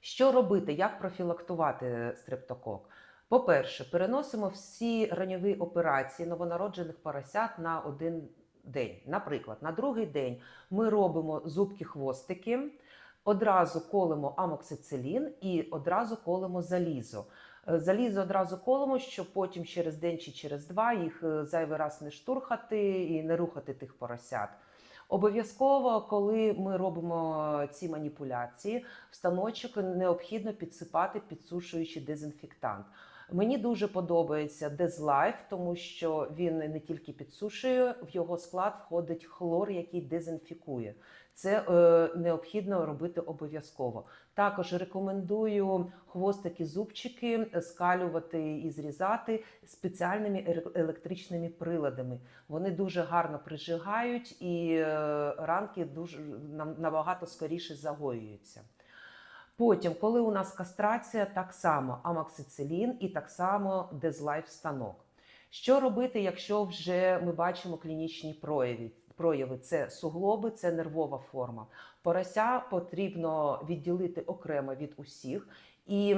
Що робити, як профілактувати стрептокок? По-перше, переносимо всі раньові операції новонароджених поросят на один день. Наприклад, на другий день ми робимо зубки хвостики, одразу колемо амоксицилін і одразу колемо залізо. Е, Залізо одразу колому, щоб потім через день чи через два їх е, зайвий раз не штурхати і не рухати тих поросят. Обов'язково, коли ми робимо ці маніпуляції, в станочок необхідно підсипати підсушуючий дезінфектант. Мені дуже подобається Дезлайф, тому що він не тільки підсушує, в його склад входить хлор, який дезінфікує. Це е, необхідно робити обов'язково. Також рекомендую хвостики, зубчики скалювати і зрізати спеціальними електричними приладами. Вони дуже гарно прижигають і е, ранки дуже нам- набагато скоріше загоюються. Потім, коли у нас кастрація, так само амоксицилін і так само дезлайф станок. Що робити, якщо вже ми бачимо клінічні прояви? Прояви це суглоби, це нервова форма. Порося потрібно відділити окремо від усіх і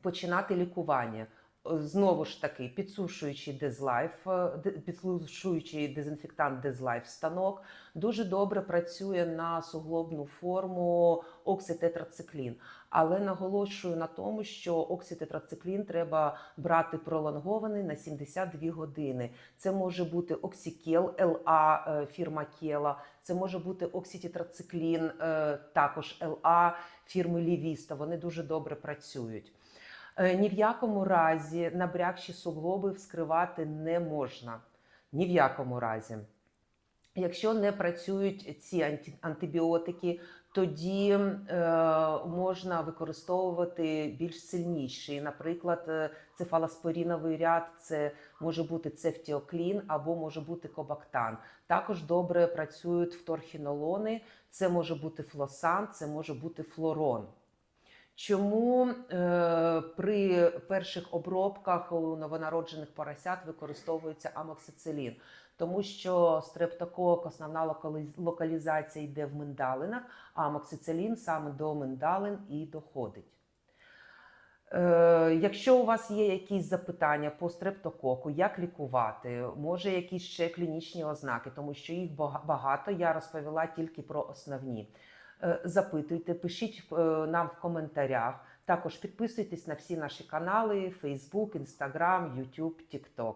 починати лікування. Знову ж таки, підсушуючий дезлайф, е, підсушуючий дезінфектант дезлайф станок дуже добре працює на суглобну форму окситетрациклін. Але наголошую на тому, що окситетрациклін треба брати пролонгований на 72 години. Це може бути оксікел ЛА е, фірма Кела, це може бути окситетрациклін, е, також ЛА фірми Лівіста. Вони дуже добре працюють. Е, Ні в якому разі набрякші суглоби вскривати не можна. Ні в якому разі. Якщо не працюють ці антибіотики, тоді е, можна використовувати більш сильніші, наприклад, е, цефалоспоріновий ряд, це може бути цефтіоклін або може бути кобактан. Також добре працюють вторхінолони, це може бути флосан, це може бути флорон. Чому е, при перших обробках у новонароджених поросят використовується амоксицилін? Тому що стрептокок, основна локалізація йде в миндалинах, а амоксицилін саме до миндалин і доходить. Е, якщо у вас є якісь запитання по стрептококу, як лікувати, може якісь ще клінічні ознаки, тому що їх багато, я розповіла тільки про основні. Е, Запитуйте, пишіть е, нам в коментарях. Також підписуйтесь на всі наші канали: Facebook, Instagram, YouTube, TikTok.